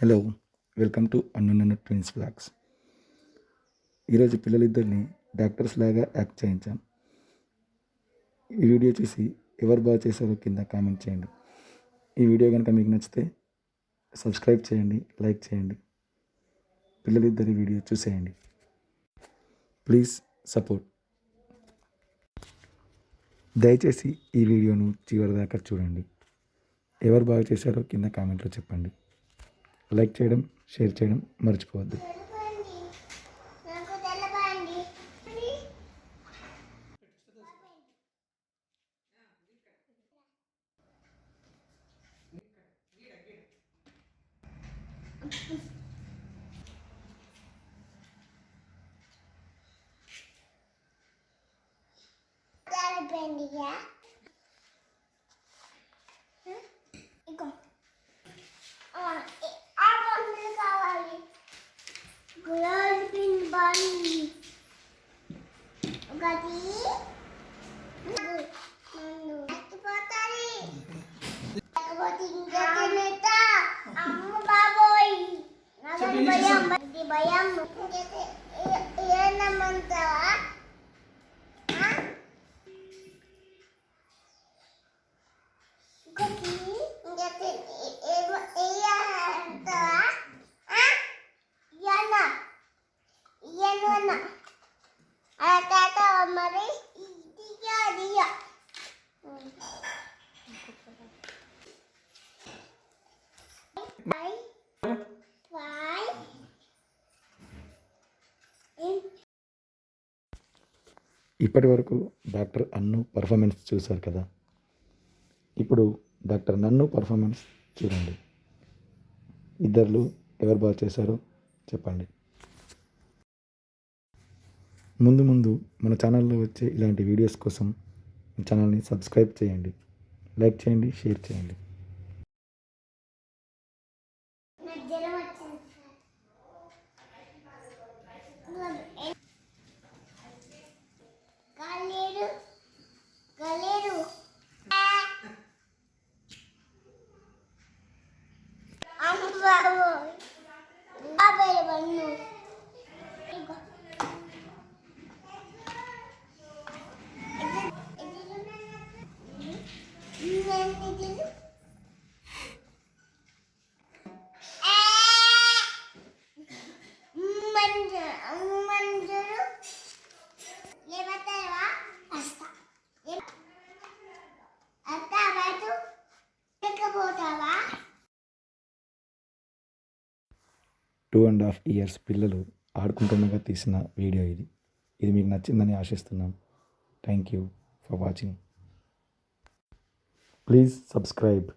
Hello welcome to అన్నున్న twins blogs. ఈరోజు పిల్లలిద్దరిని డాక్టర్స్ లాగా యాక్ట్ చేయించాం. ఈ వీడియో చూసి ఎవరు బాగా చేశారో కింద కామెంట్ చేయండి. ఈ వీడియో కనుక మీకు నచ్చితే సబ్స్క్రైబ్ చేయండి లైక్ చేయండి పిల్లలిద్దరి వీడియో చూసేయండి. Please support. దయచేసి ఈ వీడియోను చివరి దాకా చూడండి. ఎవరు బాగా చేశారో కింద కామెంట్లో చెప్పండి. లైక్ చేయడం షేర్ చేయడం మర్చిపోవద్దు. నాకు తెల్లబండి 我要买 ఇప్పటి వరకు డాక్టర్ అన్ను పర్ఫార్మెన్స్ చూశారు కదా. ఇప్పుడు డాక్టర్ నన్ను పర్ఫార్మెన్స్ చూడండి. ఇద్దరు ఎవరు బాగా చేశారో చెప్పండి. ముందు ముందు మన ఛానల్లో వచ్చే ఇలాంటి వీడియోస్ కోసం ఛానల్ని సబ్స్క్రైబ్ చేయండి. లైక్ చేయండి షేర్ చేయండి. Manjaro, manjaro, levatero. Two and half years పిల్లలు ఆడుకుంటుండగా తీసిన వీడియో ఇది. ఇది మీకు నచ్చిందని ఆశిస్తున్నాం. Thank you for watching please subscribe